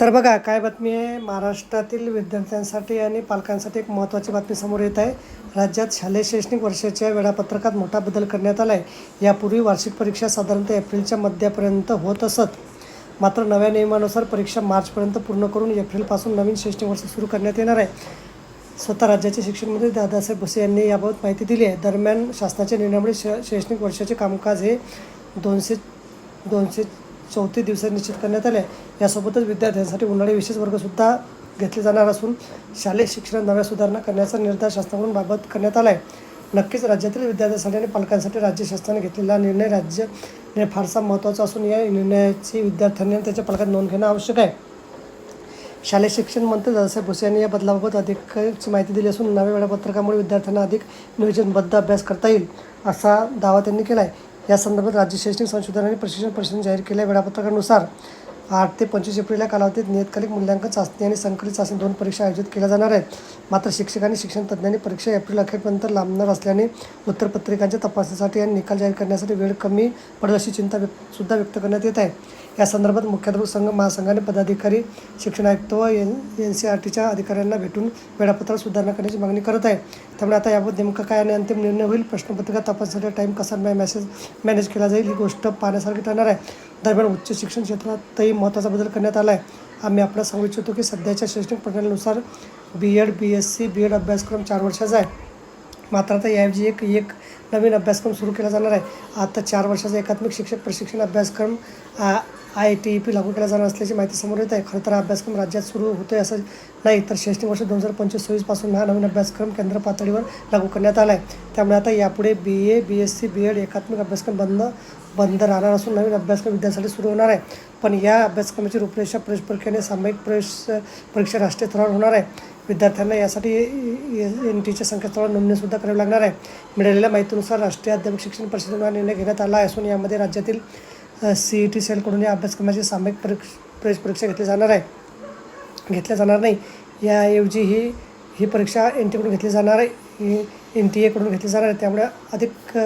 तर बघा काय बातमी आहे? महाराष्ट्रातील विद्यार्थ्यांसाठी आणि पालकांसाठी एक महत्त्वाची बातमी समोर येत आहे. राज्यात शालेय शैक्षणिक वर्षाच्या वेळापत्रकात मोठा बदल करण्यात आला आहे यापूर्वी वार्षिक परीक्षा साधारणतः एप्रिलच्या मध्यापर्यंत होत असत. मात्र नव्या नियमानुसार परीक्षा मार्चपर्यंत पूर्ण करून एप्रिलपासून नवीन शैक्षणिक वर्ष सुरू करण्यात येणार आहे. स्वतः राज्याचे शिक्षणमंत्री दादासाहेब भुसे यांनी याबाबत माहिती दिली आहे. दरम्यान शासनाच्या निर्णयामुळे श शैक्षणिक वर्षाचे कामकाज हे दोनशे दोनशे चौथी दिवसात निश्चित करण्यात आले. यासोबतच विद्यार्थ्यांसाठी उन्हाळी विशेष वर्गसुद्धा घेतले जाणार असून शालेय शिक्षणात नव्या सुधारणा करण्याचा निर्धार शासनाकडून बाबत करण्यात आला आहे नक्कीच राज्यातील विद्यार्थ्यांसाठी आणि पालकांसाठी राज्य शासनाने घेतलेला निर्णय राज्य निर्णय फारसा महत्त्वाचा असून या निर्णयाची विद्यार्थ्यांनी आणि त्याच्या पालकांनी नोंद घेणं आवश्यक आहे. शालेय शिक्षण मंत्री दादासाहेब भुसे यांनी या बदलाबाबत अधिकची माहिती दिली असून नव्या वेळापत्रकामुळे विद्यार्थ्यांना अधिक नियोजनबद्ध अभ्यास करता येईल असा दावा त्यांनी केला आहे या संदर्भात राज्य शैक्षणिक संशोधन आणि प्रशिक्षण परिषदेने जाहीर केलेल्या वेळापत्रकानुसार आठ ते पंचवीस एप्रिल या कालावधीत नियतकालिक मूल्यांकन चाचणी आणि संकलित चाचणी दोन परीक्षा आयोजित केल्या जाणार आहेत. मात्र शिक्षक आणि शिक्षण तज्ज्ञांनी परीक्षा एप्रिल अखेरपर्यंत लांबणार असल्याने उत्तरपत्रिकांच्या तपासणीसाठी आणि निकाल जाहीर करण्यासाठी वेळ कमी पडेल अशी चिंता व्यक्त सुद्धा व्यक्त करण्यात येत आहे. या संदर्भात मुख्याध्यापक संघ महासंघाने पदाधिकारी शिक्षण आयुक्त व एन एन सी आर टीच्या अधिकाऱ्यांना भेटून वेळापत्रक सुधारणा करण्याची मागणी करत आहे. त्यामुळे आता याबाबत नेमकं काय आणि अंतिम निर्णय होईल प्रश्नपत्रिका तपासण्यासाठी टाईम कसा मॅसेज मॅनेज केला जाईल ही गोष्ट पाहण्यासारखी ठरणार आहे. दरम्यान उच्च शिक्षण क्षेत्रातही महत्त्वाचा बदल करण्यात आला आहे. आम्ही आपल्याला सांगू इच्छितो की सध्याच्या शैक्षणिक प्रणालीनुसार B Ed B S C B Ed अभ्यासक्रम चार वर्षाचा आहे. मात्र आता याऐवजी एक एक नवीन अभ्यासक्रम सुरू केला जाणार आहे. आता चार वर्षाचा एकात्मिक शिक्षक प्रशिक्षण अभ्यासक्रम आय टी ई पी लागू केला जाणार असल्याची माहिती समोर येत आहे. खरं तर अभ्यासक्रम राज्यात सुरू होतो आहे असं नाही तर शैक्षणिक वर्ष दोन हजार पंचवीस सव्वीसपासून हा नवीन अभ्यासक्रम केंद्र पातळीवर लागू करण्यात आला आहे त्यामुळे आता यापुढे B A B S C B Ed एकात्मिक अभ्यासक्रम बंद बंद राहणार असून नवीन अभ्यासक्रम विद्यार्थ्यांसाठी सुरू होणार आहे. पण या अभ्यासक्रमाची रूपरेषा प्रवेश प्रक्रियेने सामायिक प्रवेश परीक्षा राष्ट्रीय स्तरावर होणार आहे. विद्यार्थ्यांना यासाठी एन टीच्या संकेतस्थळावर नोंदणीसुद्धा करावी लागणार आहे. मिळालेल्या माहितीनुसार राष्ट्रीय अध्यापक शिक्षण परिषदेने हा निर्णय घेण्यात आला असून यामध्ये राज्यातील सी ई टी सेलकडून या अभ्यासक्रमाची सामायिक परीक्ष प्रवेश परीक्षा घेतली जाणार आहे. घेतल्या जाणार नाही. याऐवजी ही ही परीक्षा एन टीकडून घेतली जाणार आहे. एन टी एकडून घेतली जाणार आहे. त्यामुळे अधिक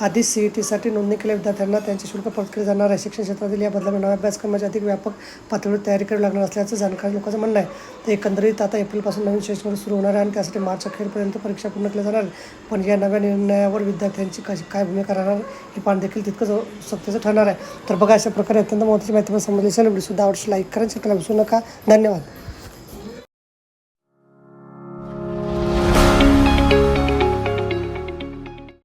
आधी सी ई टीसाठी नोंदणी केलेल्या विद्यार्थ्यांना त्यांचे शुल्क परत केले जाणार आहे. शिक्षण क्षेत्रातील या बदलामुळे नव्या अभ्यासक्रमाची अधिक व्यापक पातळीवर तयारी करावी लागणार असल्याचं जाणकार लोकांचं म्हणणं आहे. तर एकंदरीत आता एप्रिलपासून नवीन शैक्षणिक सुरू होणार आहे आणि त्यासाठी मार्च अखेरपर्यंत परीक्षा पूर्ण केल्या जाणार आहे पण या नव्या निर्णयावर विद्यार्थ्यांची कशी काय भूमिका राहणार हे पाहणं देखील तितकंच सक्तीचं ठरणार आहे. तर बघा अशा प्रकारे अत्यंत महत्त्वाची माहिती पण समजली असेल. व्हिडिओसुद्धा आवडशी लाईक करा चॅनलला विसरू नका. धन्यवाद.